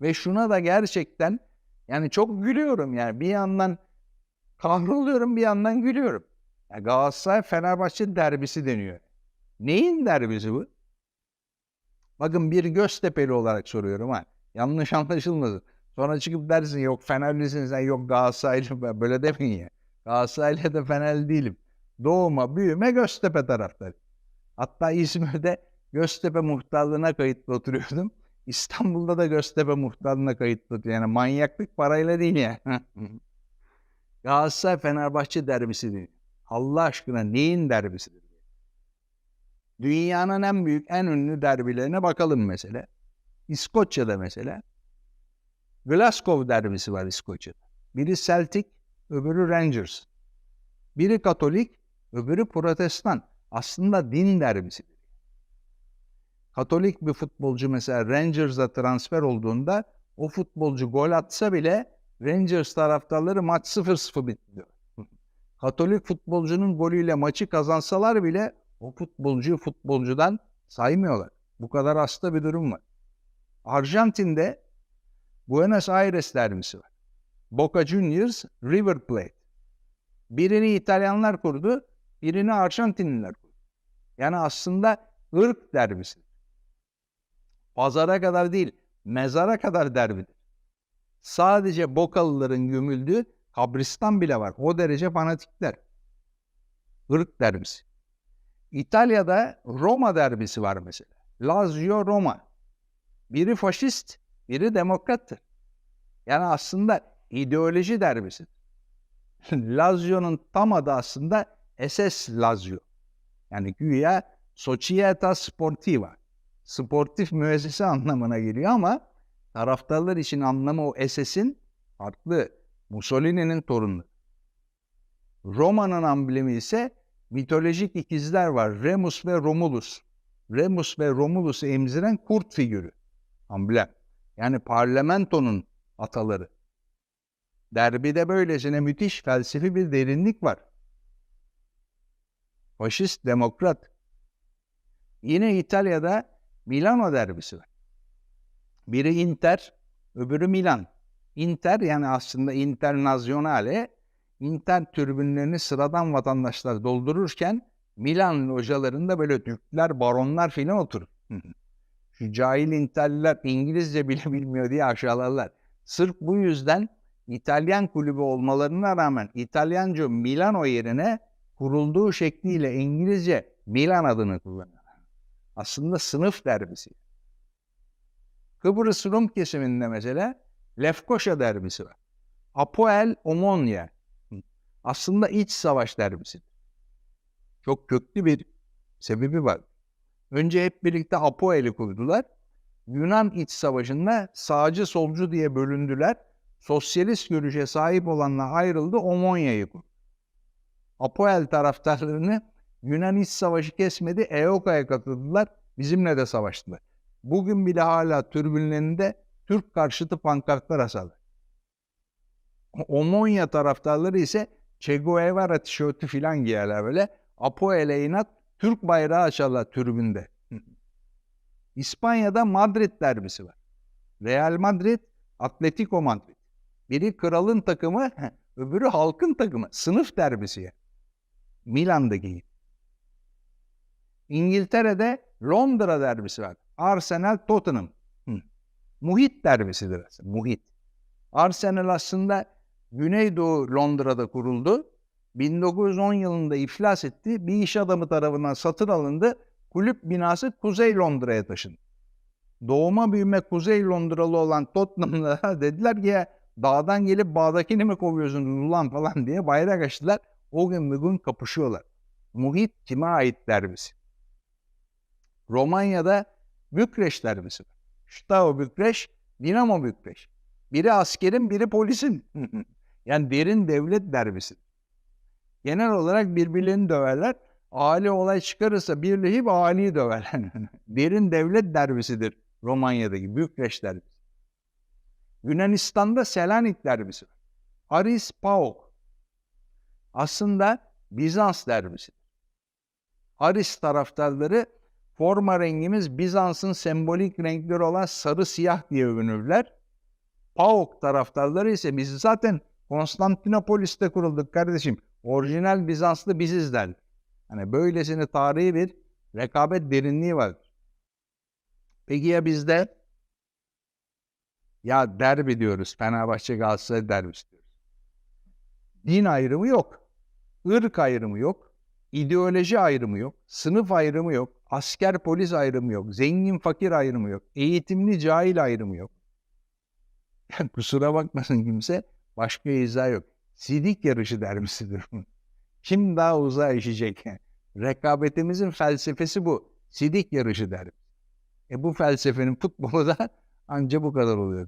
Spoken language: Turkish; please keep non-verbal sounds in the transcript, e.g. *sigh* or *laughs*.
Ve şuna da gerçekten yani çok gülüyorum yani bir yandan kahroluyorum bir yandan gülüyorum. Ya Galatasaray Fenerbahçe derbisi deniyor. Neyin derbisi bu? Bakın bir Göztepe'li olarak soruyorum ha. Yanlış anlaşılmasın. Sonra çıkıp dersin yok Fenerlisin sen yok Galatasaraylı böyle demeyin ya. Galatasaraylı da Fenerli değilim. Doğuma büyüme Göztepe taraftarı. Hatta İzmir'de Göztepe muhtarlığına kayıtlı oturuyordum. İstanbul'da da Göztepe muhtarlığına kayıtlı. Yani manyaklık parayla değil ya. Galatasaray Fenerbahçe derbisi değil. Allah aşkına neyin derbisidir? Dünyanın en büyük, en ünlü derbilerine bakalım mesela. İskoçya'da mesela. Glasgow derbisi var İskoçya'da. Biri Celtic, öbürü Rangers. Biri Katolik, öbürü Protestan. Aslında din derbisidir. Katolik bir futbolcu mesela Rangers'a transfer olduğunda o futbolcu gol atsa bile Rangers taraftarları maç 0-0 bitti diyor. Katolik futbolcunun golüyle maçı kazansalar bile o futbolcuyu futbolcudan saymıyorlar. Bu kadar hasta bir durum var. Arjantin'de Buenos Aires derbisi var. Boca Juniors, River Plate. Birini İtalyanlar kurdu, birini Arjantinliler kurdu. Yani aslında ırk derbisi. Pazara kadar değil, mezara kadar derbidir. Sadece Bokalıların gömüldüğü kabristan bile var. O derece fanatikler. Irk derbisi. İtalya'da Roma derbisi var mesela. Lazio Roma. Biri faşist, biri demokrattır. Yani aslında ideoloji derbisi. *laughs* Lazio'nun tam adı aslında SS Lazio. Yani güya Società Sportiva. Sportif müessese anlamına geliyor ama taraftarlar için anlamı o SS'in farklı. Mussolini'nin torunu. Roma'nın amblemi ise mitolojik ikizler var. Remus ve Romulus. Remus ve Romulus'u emziren kurt figürü. Amblem. Yani parlamentonun ataları. Derbide böylesine müthiş felsefi bir derinlik var. Faşist demokrat. Yine İtalya'da Milano derbisi. Biri Inter, öbürü Milan. Inter yani aslında internazionale, Inter türbünlerini sıradan vatandaşlar doldururken Milan localarında böyle dükler, baronlar filan oturur. Şu cahil Interliler İngilizce bile *laughs* bilmiyor diye aşağılarlar. Sırf bu yüzden İtalyan kulübü olmalarına rağmen İtalyanca Milano yerine kurulduğu şekliyle İngilizce Milan adını kullanıyor. Aslında sınıf derbisi. Kıbrıs Rum kesiminde mesela Lefkoşa derbisi var. Apoel Omonia. Aslında iç savaş derbisidir. Çok köklü bir sebebi var. Önce hep birlikte Apoel'i kurdular. Yunan iç savaşında sağcı solcu diye bölündüler. Sosyalist görüşe sahip olanlar ayrıldı, Omonya'yı kurdu. Apoel taraftarlarını Yunan iç savaşı kesmedi, EOKA'ya katıldılar, bizimle de savaştılar. Bugün bile hala türbünlerinde Türk karşıtı pankartlar asarlar. Omonya taraftarları ise Che Guevara tişörtü filan giyerler böyle. Apoel'e inat Türk bayrağı açarlar tribünde. *laughs* İspanya'da Madrid derbisi var. Real Madrid, Atletico Madrid. Biri kralın takımı, *laughs* öbürü halkın takımı. Sınıf derbisi ya. Milan'daki gibi. İngiltere'de Londra derbisi var. Arsenal Tottenham. Hı. Muhit derbisidir aslında. Muhit. Arsenal aslında Güneydoğu Londra'da kuruldu. 1910 yılında iflas etti. Bir iş adamı tarafından satın alındı. Kulüp binası Kuzey Londra'ya taşındı. Doğuma büyüme Kuzey Londralı olan Tottenham'lara *laughs* dediler ki ya dağdan gelip bağdakini mi kovuyorsunuz ulan falan diye bayrak açtılar. O gün bugün kapışıyorlar. Muhit kime ait derbisi? Romanya'da Bükreş derbisi. Steaua Bükreş, Dinamo Bükreş. Biri askerin, biri polisin. *laughs* yani derin devlet derbisi. Genel olarak birbirlerini döverler. Aile olay çıkarırsa birleyip aileyi döverler. *laughs* derin devlet derbisidir Romanya'daki Bükreş derbisi. Yunanistan'da Selanik derbisi. Aris Paok. Aslında Bizans derbisidir. Aris taraftarları forma rengimiz Bizans'ın sembolik renkleri olan sarı siyah diye övünürler. PAOK taraftarları ise biz zaten Konstantinopolis'te kurulduk kardeşim. Orijinal Bizanslı biziz der. Hani böylesine tarihi bir rekabet derinliği var. Peki ya bizde? Ya derbi diyoruz. Fenerbahçe Galatasaray derbisi diyoruz. Din ayrımı yok. ırk ayrımı yok. İdeoloji ayrımı yok. Sınıf ayrımı yok. Asker polis ayrımı yok. Zengin fakir ayrımı yok. Eğitimli cahil ayrımı yok. *laughs* Kusura bakmasın kimse. Başka izah yok. Sidik yarışı derbisidir bu. *laughs* Kim daha uzağa işecek? *laughs* Rekabetimizin felsefesi bu. Sidik yarışı derbi. E bu felsefenin futbolu da anca bu kadar oluyor.